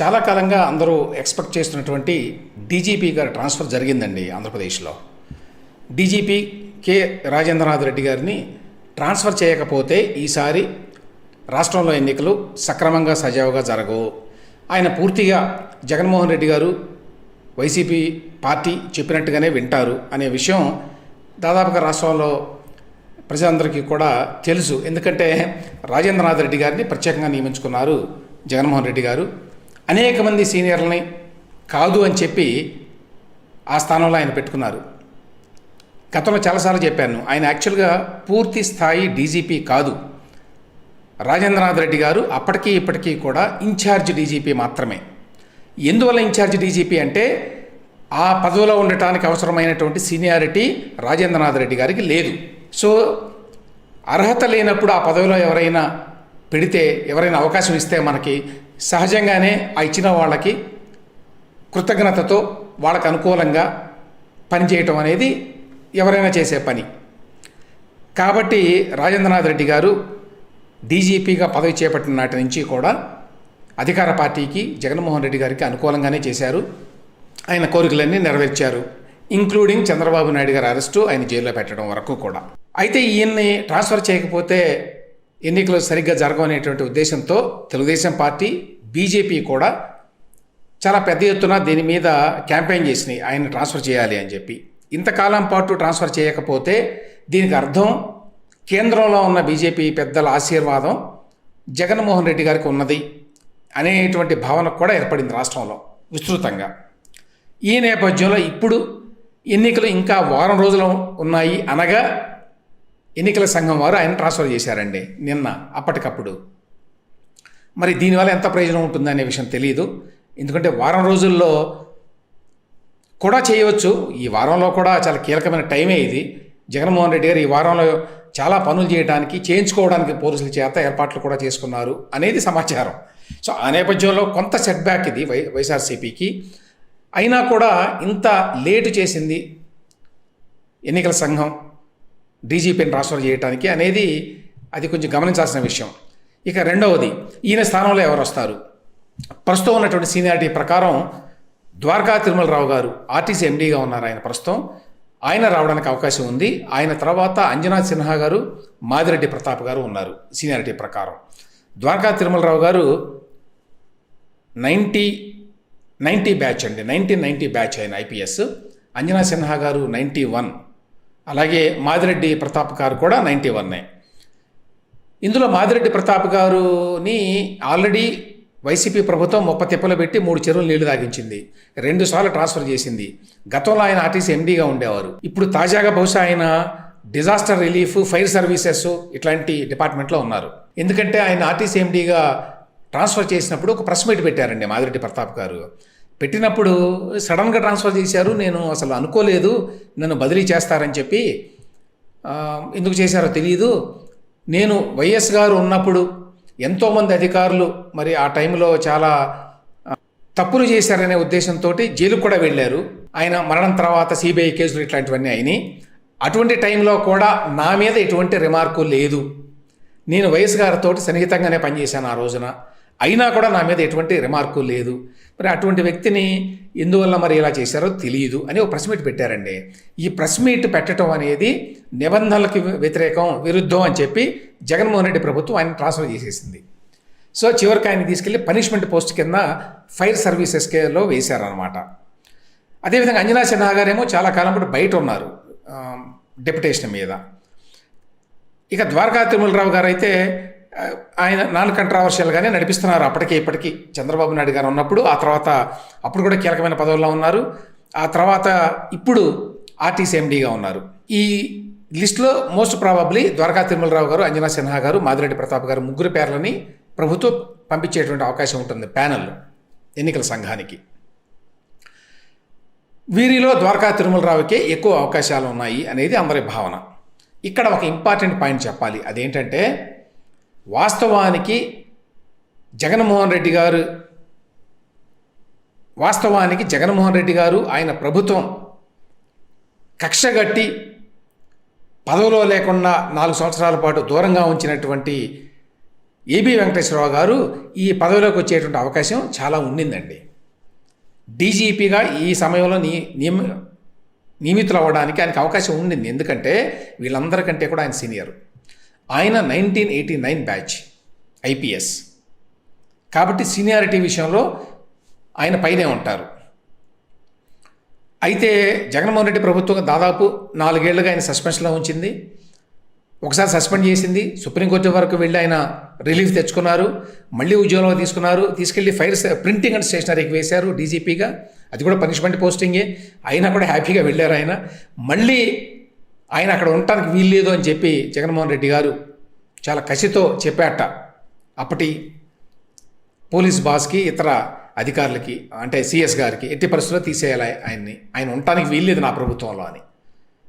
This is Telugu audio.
చాలా కాలంగా అందరూ ఎక్స్పెక్ట్ చేస్తున్నటువంటి డీజీపీ గారి ట్రాన్స్ఫర్ జరిగిందండి ఆంధ్రప్రదేశ్లో. డీజీపీ కె రాజేంద్రనాథ్ రెడ్డి గారిని ట్రాన్స్ఫర్ చేయకపోతే ఈసారి రాష్ట్రంలో ఎన్నికలు సక్రమంగా సజావుగా జరగవు. ఆయన పూర్తిగా జగన్మోహన్ రెడ్డి గారు వైసీపీ పార్టీ చెప్పినట్టుగానే వింటారు అనే విషయం దాదాపుగా రాష్ట్రంలో ప్రజలందరికీ కూడా తెలుసు. ఎందుకంటే రాజేంద్రనాథ్ రెడ్డి గారిని ప్రత్యేకంగా నియమించుకున్నారు జగన్మోహన్ రెడ్డి గారు. అనేక మంది సీనియర్లని కాదు అని చెప్పి ఆ స్థానంలో ఆయన పెట్టుకున్నారు. గతంలో చాలాసార్లు చెప్పాను ఆయన యాక్చువల్గా పూర్తి స్థాయి డీజీపీ కాదు. రాజేంద్రనాథ్ రెడ్డి గారు అప్పటికీ ఇప్పటికీ కూడా ఇన్ఛార్జ్ డీజీపీ మాత్రమే. ఎందువల్ల ఇన్ఛార్జ్ డీజీపీ అంటే ఆ పదవిలో ఉండటానికి అవసరమైనటువంటి సీనియారిటీ రాజేంద్రనాథ్ రెడ్డి గారికి లేదు. సో అర్హత లేనప్పుడు ఆ పదవిలో ఎవరైనా పెడితే ఎవరైనా అవకాశం ఇస్తే మనకి సహజంగానే ఆ ఇచ్చిన వాళ్ళకి కృతజ్ఞతతో వాళ్ళకు అనుకూలంగా పనిచేయటం అనేది ఎవరైనా చేసే పని. కాబట్టి రాజేంద్రనాథ్ రెడ్డి గారు డీజీపీగా పదవి చేపట్టిన నాటి నుంచి కూడా అధికార పార్టీకి జగన్మోహన్ రెడ్డి గారికి అనుకూలంగానే చేశారు. ఆయన కోరికలన్నీ నెరవేర్చారు. ఇంక్లూడింగ్ చంద్రబాబు నాయుడు గారి అరెస్టు ఆయన జైల్లో పెట్టడం వరకు కూడా. అయితే ఈయన్ని ట్రాన్స్ఫర్ చేయకపోతే ఎన్నికలు సరిగ్గా జరగవనేటువంటి ఉద్దేశంతో తెలుగుదేశం పార్టీ బీజేపీ కూడా చాలా పెద్ద ఎత్తున దీని మీద క్యాంపెయిన్ చేసినాయి. ఆయన ట్రాన్స్ఫర్ చేయాలి అని చెప్పి. ఇంతకాలం పాటు ట్రాన్స్ఫర్ చేయకపోతే దీనికి అర్థం కేంద్రంలో ఉన్న బీజేపీ పెద్దల ఆశీర్వాదం జగన్మోహన్ రెడ్డి గారికి ఉన్నది అనేటువంటి భావన కూడా ఏర్పడింది రాష్ట్రంలో విస్తృతంగా. ఈ నేపథ్యంలో ఇప్పుడు ఎన్నికలు ఇంకా వారం రోజులు ఉన్నాయి అనగా ఎన్నికల సంఘం వారు ఆయన ట్రాన్స్ఫర్ చేశారండి నిన్న అప్పటికప్పుడు. మరి దీనివల్ల ఎంత ప్రయోజనం ఉంటుందనే విషయం తెలియదు ఎందుకంటే వారం రోజుల్లో కూడా చేయవచ్చు. ఈ వారంలో కూడా చాలా కీలకమైన టైమే ఇది. జగన్మోహన్ రెడ్డి గారు ఈ వారంలో చాలా పనులు చేయడానికి చేయించుకోవడానికి పోలీసుల చేత ఏర్పాట్లు కూడా చేసుకున్నారు అనేది సమాచారం. సో ఆ నేపథ్యంలో కొంత సెట్ బ్యాక్ ఇది వై వైఎస్ఆర్సీపీకి. అయినా కూడా ఇంత లేటు చేసింది ఎన్నికల సంఘం. డీజీపీని ట్రాన్స్ఫర్ చేయడానికి అనేది అది కొంచెం గమనించాల్సిన విషయం. ఇక రెండవది ఈయన స్థానంలో ఎవరు వస్తారు ప్రస్తుతం ఉన్నటువంటి సీనియారిటీ ప్రకారం ద్వారకా తిరుమలరావు గారు ఆర్టీసీ ఎండీగా ఉన్నారు ఆయన ప్రస్తుతం. ఆయన రావడానికి అవకాశం ఉంది. ఆయన తర్వాత అంజనా సిన్హా గారు మాదిరెడ్డి ప్రతాప్ గారు ఉన్నారు సీనియారిటీ ప్రకారం. Dwaraka Tirumalarao garu ninety ninety batch అండి. నైన్టీన్ నైంటీ బ్యాచ్ ఆయన IPS. Anjana Sinha garu ninety one. అలాగే మాదిరెడ్డి ప్రతాప్ గారు కూడా నైంటీ వన్నే. ఇందులో మాదిరెడ్డి ప్రతాప్ గారుని ఆల్రెడీ వైసీపీ ప్రభుత్వం ముప్ప తిప్పలు పెట్టి మూడు చెరువులు నీళ్ళు తాగించింది. రెండు సార్లు ట్రాన్స్ఫర్ చేసింది. గతంలో ఆయన ఆర్టీసీ ఎండీగా ఉండేవారు. ఇప్పుడు తాజాగా బహుశా ఆయన డిజాస్టర్ రిలీఫ్ ఫైర్ సర్వీసెస్ ఇట్లాంటి డిపార్ట్మెంట్లో ఉన్నారు. ఎందుకంటే ఆయన ఆర్టీసీ ఎండీగా ట్రాన్స్ఫర్ చేసినప్పుడు ఒక ప్రెస్ మీట్ పెట్టారండి మాదిరెడ్డి ప్రతాప్ గారు. పెట్టినప్పుడు సడన్గా ట్రాన్స్ఫర్ చేశారు నేను అసలు అనుకోలేదు నన్ను బదిలీ చేస్తారని చెప్పి ఎందుకు చేశారో తెలియదు నేను వైఎస్ గారు ఉన్నప్పుడు ఎంతోమంది అధికారులు మరి ఆ టైంలో చాలా తప్పులు చేశారనే ఉద్దేశంతో జైలుకు కూడా వెళ్ళారు. ఆయన మరణం తర్వాత సిబిఐ కేసులు ఇట్లాంటివన్నీ అయినాయి. అటువంటి టైంలో కూడా నా మీద ఎటువంటి రిమార్కు లేదు. నేను వైఎస్ గారితో సన్నిహితంగానే పనిచేశాను ఆ రోజున. అయినా కూడా నా మీద ఎటువంటి రిమార్కు లేదు. మరి అటువంటి వ్యక్తిని ఎందువల్ల మరి ఇలా చేశారో తెలియదు అని ఒక ప్రెస్ మీట్ పెట్టారండి. ఈ ప్రెస్ మీట్ పెట్టడం అనేది నిబంధనలకు వ్యతిరేకం విరుద్ధం అని చెప్పి జగన్మోహన్ రెడ్డి ప్రభుత్వం ఆయన ట్రాన్స్ఫర్ చేసేసింది. సో చివరికి ఆయన తీసుకెళ్ళి పనిష్మెంట్ పోస్ట్ కింద ఫైర్ సర్వీసెస్లో వేశారనమాట అదేవిధంగా అంజనా సిన్హా గారేమో చాలా కాలం పాటు బయట ఉన్నారు డెప్యుటేషన్ మీద. ఇక ద్వారకా తిరుమలరావు గారు అయితే ఆయన నాన్ కంట్రావర్షియల్గానే నడిపిస్తున్నారు అప్పటికే ఇప్పటికీ. చంద్రబాబు నాయుడు గారు ఉన్నప్పుడు ఆ తర్వాత అప్పుడు కూడా కీలకమైన పదవుల్లో ఉన్నారు. ఆ తర్వాత ఇప్పుడు ఆర్టీసీ ఎండీగా ఉన్నారు. ఈ లిస్టులో మోస్ట్ ప్రాబబ్లీ ద్వారకా తిరుమలరావు గారు అంజనా సిన్హా గారు మాదిరెడ్డి ప్రతాప్ గారు ముగ్గురు పేర్లని ప్రభుత్వం పంపించేటువంటి అవకాశం ఉంటుంది ప్యానెల్ ఎన్నికల సంఘానికి. వీరిలో ద్వారకా తిరుమలరావుకే ఎక్కువ అవకాశాలు ఉన్నాయి అనేది అందరి భావన. ఇక్కడ ఒక ఇంపార్టెంట్ పాయింట్ చెప్పాలి. అదేంటంటే వాస్తవానికి జగన్మోహన్ రెడ్డి గారు వాస్తవానికి జగన్మోహన్ రెడ్డి గారు ఆయన ప్రభుత్వం కక్షగట్టి పదవిలో లేకుండా నాలుగు సంవత్సరాల పాటు దూరంగా ఉంచినటువంటి ఏబి వెంకటేశ్వరరావు గారు ఈ పదవిలోకి వచ్చేటువంటి అవకాశం చాలా ఉండిందండి. డీజీపీగా ఈ సమయంలో నీ నియమ నియమితులు అవ్వడానికి ఆయనకు అవకాశం ఉండింది. ఎందుకంటే వీళ్ళందరికంటే కూడా ఆయన సీనియర్. ఆయన nineteen eighty nine batch IPS. కాబట్టి సీనియారిటీ విషయంలో ఆయన పైనే ఉంటారు. అయితే జగన్మోహన్ రెడ్డి ప్రభుత్వం దాదాపు నాలుగేళ్ళుగా ఆయన సస్పెన్షన్లో ఉంచింది. ఒకసారి సస్పెండ్ చేసింది. సుప్రీంకోర్టు వరకు వెళ్ళి ఆయన రిలీఫ్ తెచ్చుకున్నారు. మళ్ళీ ఉద్యోగంలో తీసుకున్నారు. తీసుకెళ్ళి ఫైర్ ప్రింటింగ్ అండ్ స్టేషనరీకి వేశారు డీజీపీగా. అది కూడా పనిష్మెంట్ పోస్టింగే. అయినా కూడా హ్యాపీగా వెళ్ళారు ఆయన. మళ్ళీ ఆయన అక్కడ ఉండటానికి వీల్లేదు అని చెప్పి జగన్మోహన్ రెడ్డి గారు చాలా కసితో చెప్పాట. అప్పటి పోలీస్ బాస్కి ఇతర అధికారులకి అంటే సిఎస్ గారికి ఎట్టి పరిస్థితుల్లో తీసేయాలి ఆయన్ని. ఆయన ఉండటానికి వీల్లేదు నా ప్రభుత్వంలో అని.